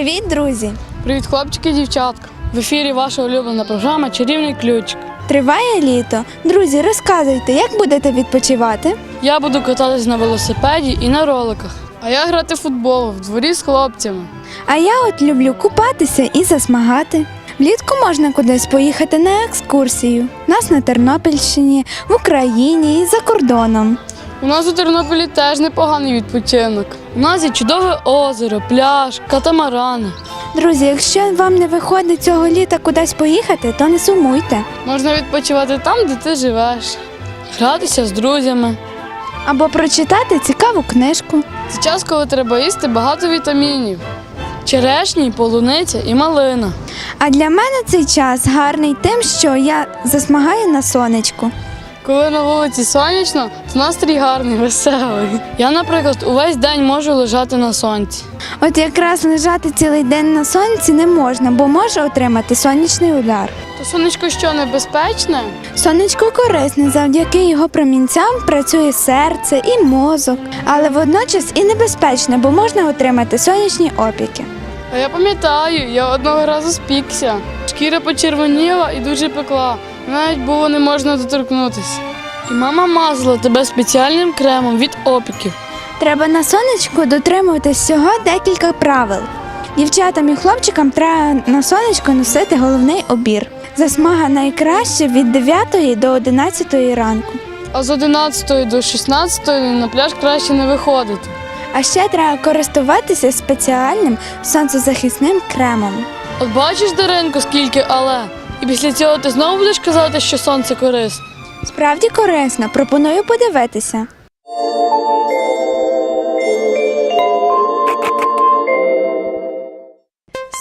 Привіт, друзі! Привіт, хлопчики і дівчатка. В ефірі ваша улюблена програма Чарівний ключик. Триває літо. Друзі, розказуйте, як будете відпочивати? Я буду кататись на велосипеді і на роликах. А я грати в футбол в дворі з хлопцями. А я от люблю купатися і засмагати. Влітку можна кудись поїхати на екскурсію. Нас на Тернопільщині, в Україні і за кордоном. У нас у Тернополі теж непоганий відпочинок. У нас є чудове озеро, пляж, катамарани. Друзі, якщо вам не виходить цього літа кудись поїхати, то не сумуйте. Можна відпочивати там, де ти живеш, гратися з друзями. Або прочитати цікаву книжку. Це час, коли треба їсти багато вітамінів. Черешні, полуниця і малина. А для мене цей час гарний тим, що я засмагаю на сонечку. Коли на вулиці сонячно, то настрій гарний, веселий. Я, наприклад, увесь день можу лежати на сонці. От якраз лежати цілий день на сонці не можна, бо може отримати сонячний удар. То сонечко що небезпечне? Сонечко корисне, завдяки його промінцям працює серце і мозок, але водночас і небезпечне, бо можна отримати сонячні опіки. А я пам'ятаю, я одного разу спікся. Шкіра почервоніла і дуже пекла. Навіть було не можна доторкнутися. І мама мазала тебе спеціальним кремом від опіків. Треба на сонечку дотримуватись всього декілька правил. Дівчатам і хлопчикам треба на сонечко носити головний обір. Засмага найкраще від 9 до 11 ранку. А з 11 до 16 на пляж краще не виходити. А ще треба користуватися спеціальним сонцезахисним кремом. От бачиш, Даринко, скільки але. І після цього ти знову будеш казати, що сонце корисне. Справді корисно, пропоную подивитися.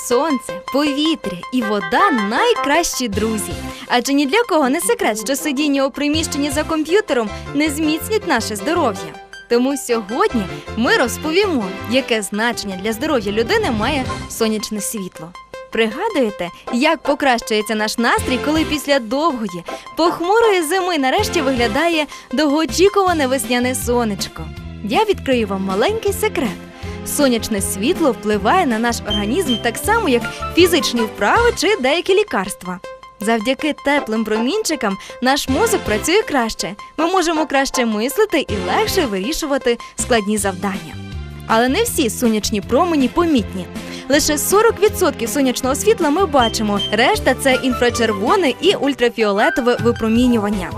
Сонце, повітря і вода найкращі друзі. Адже ні для кого не секрет, що сидіння у приміщенні за комп'ютером не зміцнить наше здоров'я. Тому сьогодні ми розповімо, яке значення для здоров'я людини має сонячне світло. Пригадуєте, як покращується наш настрій, коли після довгої, похмурої зими нарешті виглядає довгоочікуване весняне сонечко? Я відкрию вам маленький секрет. Сонячне світло впливає на наш організм так само, як фізичні вправи чи деякі лікарства. Завдяки теплим промінчикам наш мозок працює краще. Ми можемо краще мислити і легше вирішувати складні завдання. Але не всі сонячні промені помітні. Лише 40% сонячного світла ми бачимо, решта це інфрачервоне і ультрафіолетове випромінювання.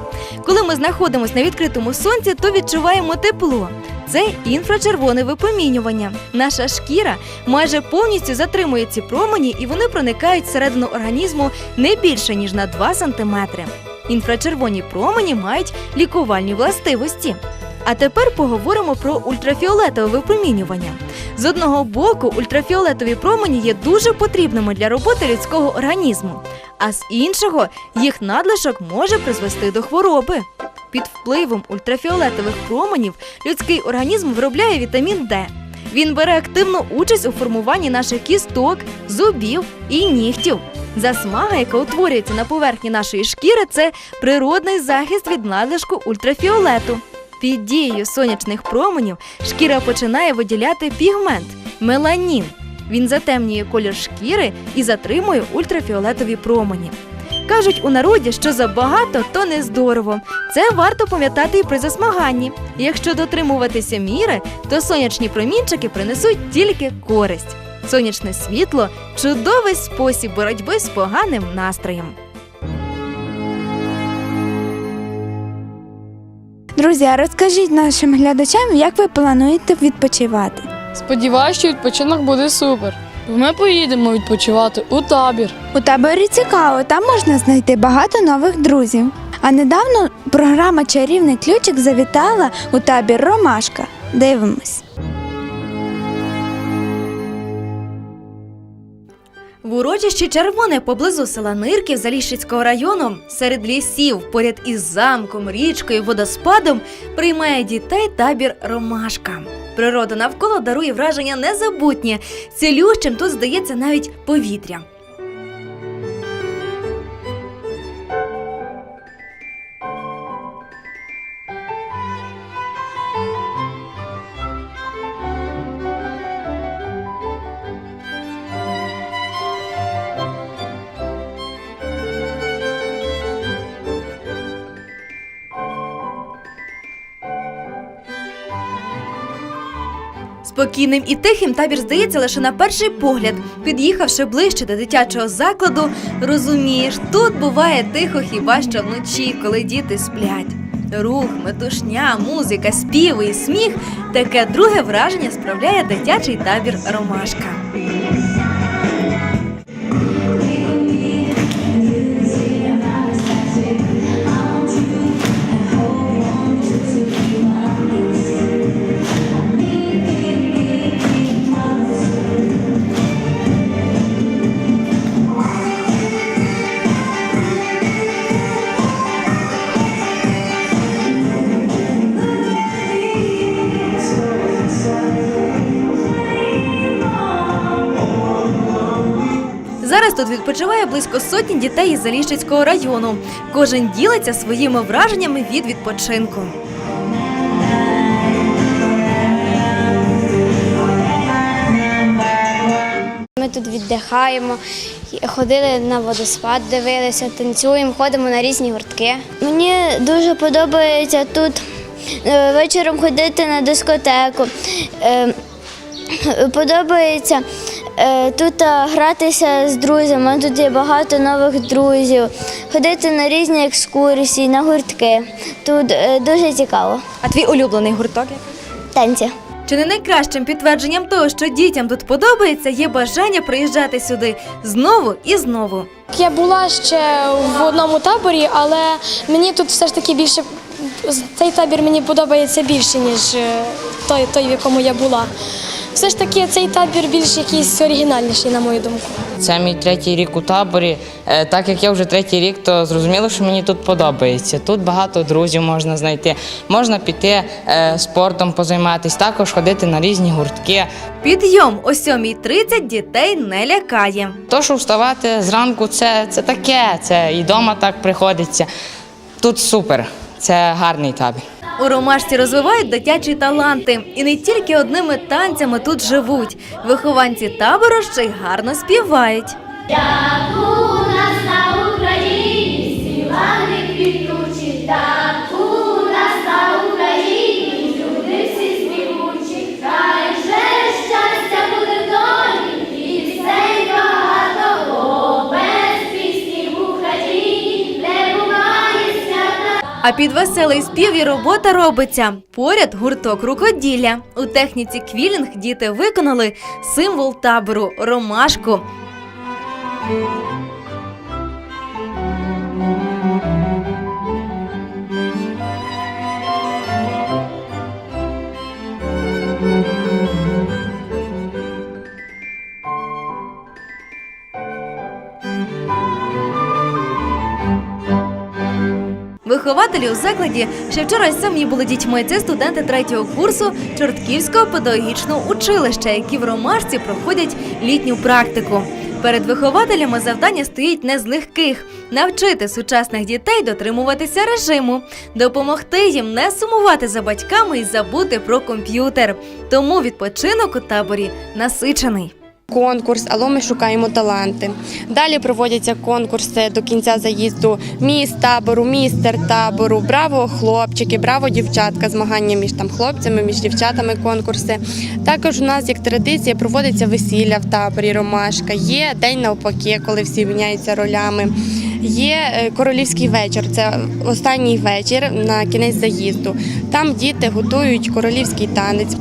Коли ми знаходимося на відкритому сонці, то відчуваємо тепло. Це інфрачервоне випромінювання. Наша шкіра майже повністю затримує ці промені, і вони проникають всередину організму не більше ніж на 2 см. Інфрачервоні промені мають лікувальні властивості. А тепер поговоримо про ультрафіолетове випромінювання. З одного боку, ультрафіолетові промені є дуже потрібними для роботи людського організму, а з іншого їх надлишок може призвести до хвороби. Під впливом ультрафіолетових променів людський організм виробляє вітамін Д. Він бере активну участь у формуванні наших кісток, зубів і нігтів. Засмага, яка утворюється на поверхні нашої шкіри, це природний захист від надлишку ультрафіолету. Під дією сонячних променів шкіра починає виділяти пігмент меланін. Він затемнює колір шкіри і затримує ультрафіолетові промені. Кажуть у народі, що забагато, то не здорово. Це варто пам'ятати і при засмаганні. Якщо дотримуватися міри, то сонячні промінчики принесуть тільки користь. Сонячне світло чудовий спосіб боротьби з поганим настроєм. Друзі, а розкажіть нашим глядачам, як ви плануєте відпочивати. Сподіваюсь, що відпочинок буде супер. Ми поїдемо відпочивати у табір. У таборі цікаво, там можна знайти багато нових друзів. А недавно програма Чарівний ключик завітала у табір Ромашка. Дивимось. В урочищі Червоне поблизу села Нирків Заліщицького району серед лісів, поряд із замком, річкою, водоспадом приймає дітей табір Ромашка. Природа навколо дарує враження незабутнє. Цілющим тут здається навіть повітря. Спокійним і тихим табір здається лише на перший погляд. Під'їхавши ближче до дитячого закладу, розумієш, тут буває тихо хіба що вночі, коли діти сплять. Рух, метушня, музика, співи і сміх таке друге враження справляє дитячий табір Ромашка. Близько сотні дітей із Заліщицького району. Кожен ділиться своїми враженнями від відпочинку. Ми тут віддихаємо, ходили на водоспад, дивилися, танцюємо, ходимо на різні гуртки. Мені дуже подобається тут е, вечором ходити на дискотеку. Е, Подобається тут е, гратися з друзями. Тут є багато нових друзів, ходити на різні екскурсії, на гуртки. Тут е, дуже цікаво. А твій улюблений гурток? Танці. Чи не найкращим підтвердженням того, що дітям тут подобається, є бажання приїжджати сюди знову і знову. Я була ще в одному таборі, але мені тут все ж таки більше цей табір мені подобається більше, ніж е, той, той, в якому я була. Все ж таки, цей табір більш якийсь оригінальніший, на мою думку. Це мій третій рік у таборі. Е, Так як я вже третій рік, то зрозуміло, що мені тут подобається. Тут багато друзів можна знайти. Можна піти е, спортом позайматися, також ходити на різні гуртки. Підйом о 7.30 дітей не лякає. То, що вставати зранку, це, це таке, це і вдома так приходиться. Тут супер, це гарний табір. У ромашці розвивають дитячі таланти, і не тільки одними танцями тут живуть. Вихованці табору ще й гарно співають. А під веселий спів і робота робиться. Поряд гурток рукоділля. У техніці квілінг діти виконали символ табору ромашку. Вихователі у закладі ще вчора самі були дітьми. Це студенти третього курсу Чортківського педагогічного училища, які в Ромашці проходять літню практику. Перед вихователями завдання стоїть не з легких навчити сучасних дітей дотримуватися режиму, допомогти їм не сумувати за батьками і забути про комп'ютер. Тому відпочинок у таборі насичений. Конкурс, алло, ми шукаємо таланти. Далі проводяться конкурси до кінця заїзду міст табору, містер табору, браво хлопчики, браво дівчатка, змагання між там хлопцями, між дівчатами конкурси. Також у нас як традиція проводиться весілля в таборі Ромашка. Є день навпаки, коли всі міняються ролями. Є е, королівський вечір, це останній вечір на кінець заїзду. Там діти готують королівський танець.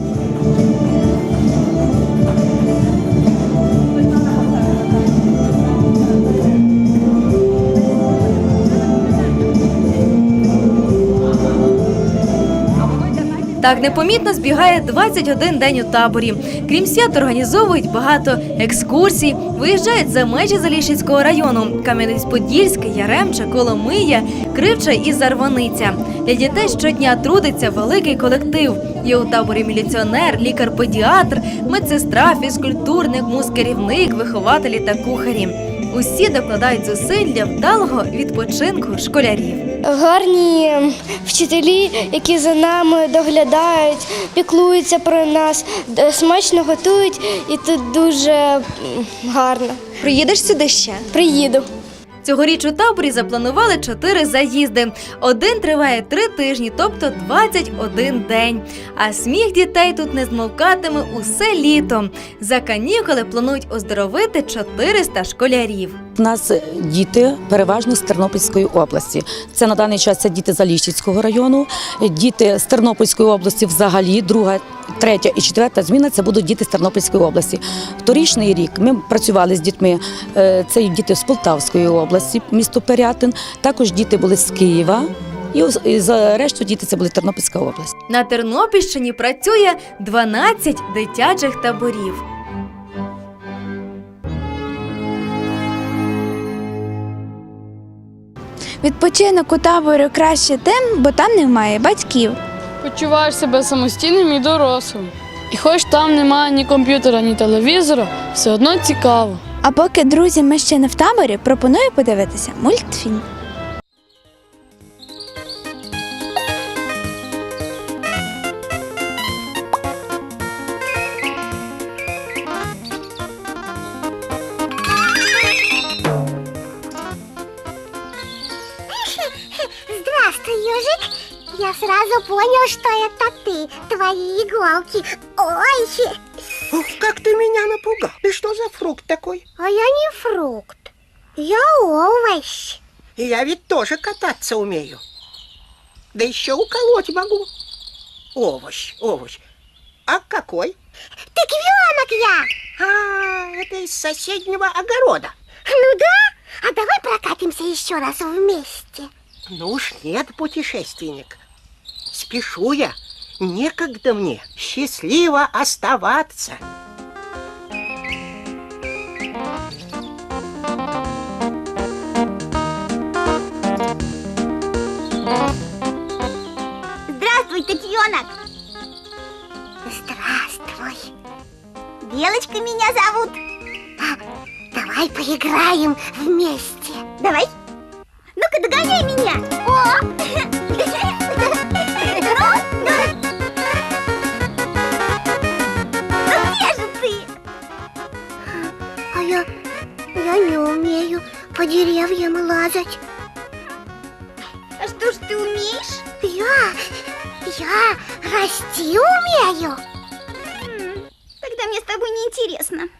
Так непомітно збігає 21 день у таборі. Крім свят, організовують багато екскурсій, виїжджають за межі Заліщицького району: Кам'янець-Подільський, Яремча, Коломия, Кривча і Зарваниця. Для дітей щодня трудиться великий колектив. Є у таборі міліціонер, лікар-педіатр, медсестра, фізкультурник, музкерівник, вихователі та кухарі. Усі докладають зусиль для вдалого відпочинку школярів. Гарні вчителі, які за нами доглядають, піклуються про нас, смачно готують, і тут дуже гарно. Приїдеш сюди ще? Приїду. Цьогоріч у таборі запланували чотири заїзди. Один триває три тижні, тобто 21 день. А сміх дітей тут не змовкатиме усе літо. За канікули планують оздоровити 400 школярів. Нас діти переважно з Тернопільської області. Це на даний час це діти Заліщицького району, діти з Тернопільської області взагалі, друга, третя і четверта зміна це будуть діти з Тернопільської області. Торічний рік ми працювали з дітьми. е, Це діти з Полтавської області, місто Пирятин. Також діти були з Києва. І за решту діти це були Тернопільська область. На Тернопільщині працює 12 дитячих таборів. Відпочинок у таборі краще тим, бо там немає батьків. Почуваєш себе самостійним і дорослим. І хоч там немає ні комп'ютера, ні телевізора, все одно цікаво. А поки друзі, ми ще не в таборі, пропоную подивитися мультфільм. Твои иголки. Ой, Ух, как ты меня напугал. Ты что за фрукт такой? а я не фрукт. Я овощ. Я ведь тоже кататься умею. Да еще уколоть могу. Овощ, овощ. А какой? Тыквенок я. А, это из соседнего огорода. Ну да? А давай прокатимся еще раз вместе. Ну уж нет, путешественник. Спешу я. Некогда мне счастливо оставаться. Здравствуй, котенок. Здравствуй. Белочка меня зовут. А, давай поиграем вместе. Давай. Ну-ка, догоняй меня. О! А я, не умею по деревьям лазать. А что ж ты умеешь? Я, я расти умею. Тогда мне с тобой неинтересно. Привет,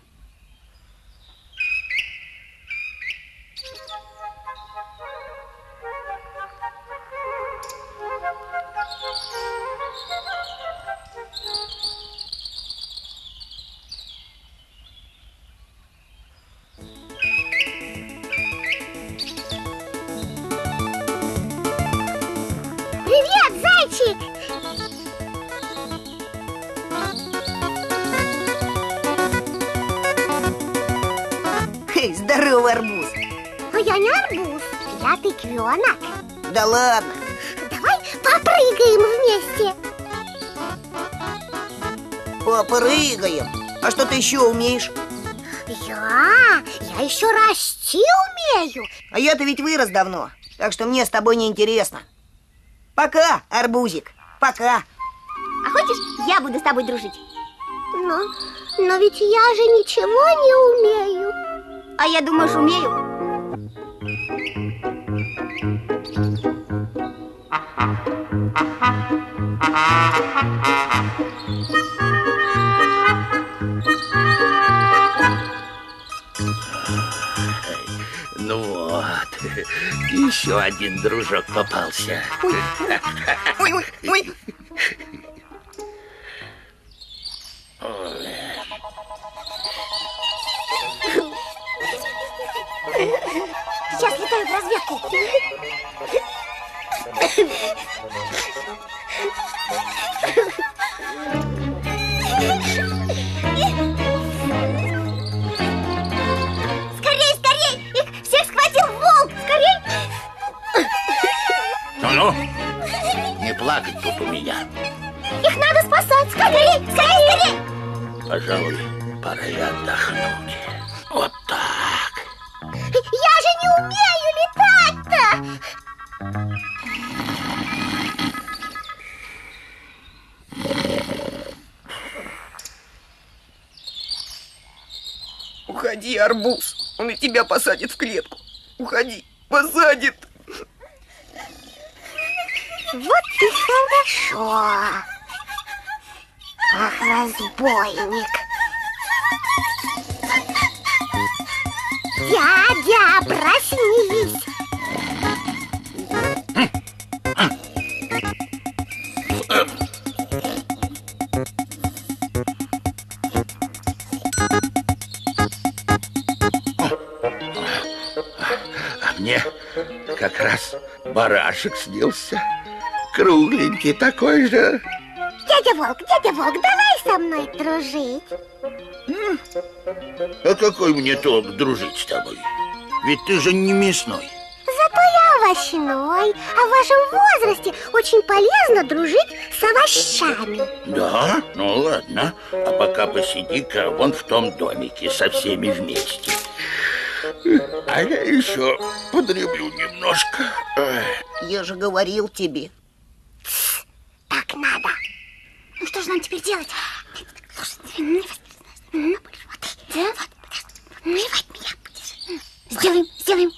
Эй, здорово, арбуз. А я не арбуз, я тыквенок. Да ладно. Давай попрыгаем вместе. Попрыгаем. А что ты еще умеешь? Я, я еще расти умею. А я-то ведь вырос давно, так что мне с тобой не интересно. Пока, арбузик. Пока. А хочешь, я буду с тобой дружить? Но, но ведь я же ничего не умею. А я думаешь, умею? Ну вот, еще один дружок попался. Ой, ой, ой. Сейчас разведку. Скорей, скорей! Их всех схватил волк! Скорей! Ну-ну, не плакать тут у меня. Их надо спасать! Скорей! Скорей, скорей! Пожалуй, пора и отдохнуть. Уходи, арбуз. Он и тебя посадит в клетку. Уходи, посадит. Вот и хорошо. Ах, разбойник. Дядя, проснись. Барашек снился. Кругленький такой же. Дядя Волк, дядя Волк, давай со мной дружить. А какой мне толк дружить с тобой? Ведь ты же не мясной. Зато я овощной, а в вашем возрасте очень полезно дружить с овощами. Да? Ну ладно. А пока посиди-ка вон в том домике со всеми вместе. А я еще подремлю немножко. Я же говорил тебе. Так надо. Ну что же нам теперь делать? Ну, вот, да, вот, и вот меня будешь. Сделаем, сделаем.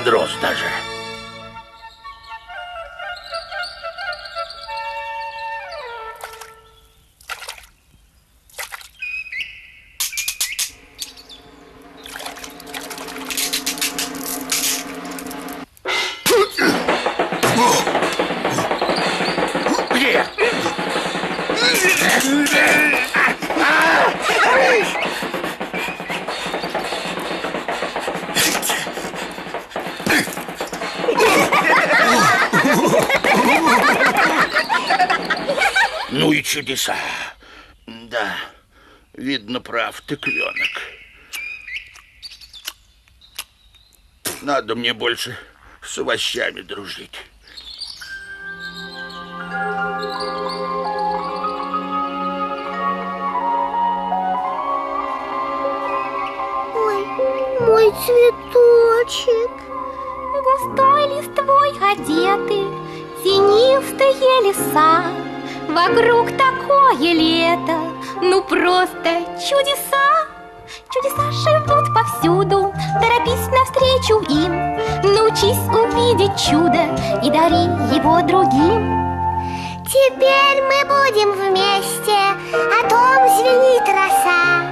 Вроде Ну и чудеса. Да, видно, прав ты, кленок. Надо мне больше с овощами дружить. Ой, мой цветочек. Густой листвой одеты Тенистые леса Вокруг такое лето Ну просто чудеса. Чудеса живут повсюду Торопись навстречу им. Научись увидеть чудо И дари его другим. Теперь мы будем вместе О том звенит роса.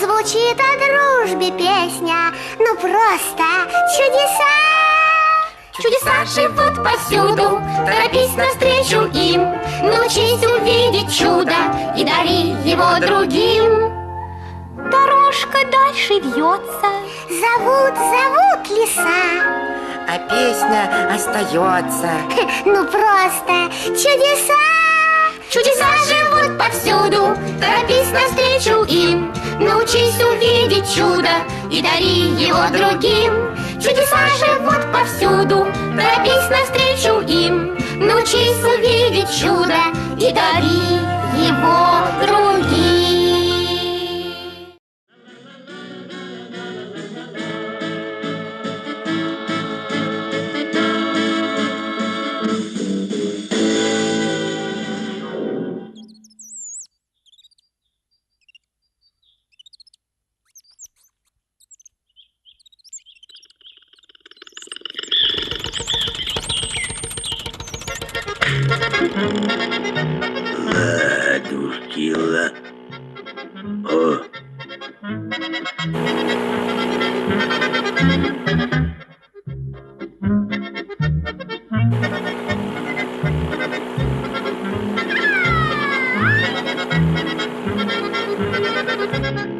Звучит о дружбе песня Ну просто чудеса Чудеса живут повсюду. Торопись навстречу им. Научись увидеть чудо И дари его другим. Дорожка дальше вьется. Зовут, зовут леса. А песня остается. Ну просто чудеса. Чудеса живут повсюду, торопись навстречу им. Научись увидеть чудо и дари его другим. Чудеса живут повсюду, торопись навстречу им. Научись увидеть чудо и дари его другим. thank you.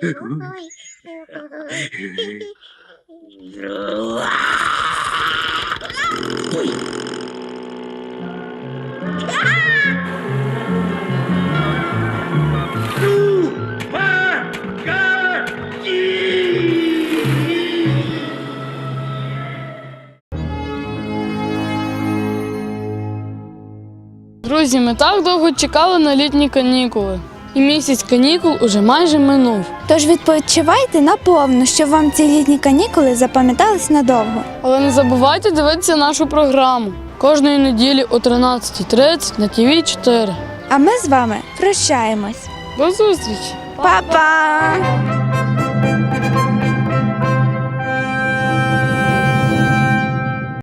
すごい。すごい。Друзі, ми так довго чекали на літні канікули. І місяць канікул уже майже минув. Тож відпочивайте наповну, щоб вам ці літні канікули запам'ятались надовго. Але не забувайте дивитися нашу програму кожної неділі о 13.30 на ТВ 4. А ми з вами прощаємось. До зустрічі! Па-па!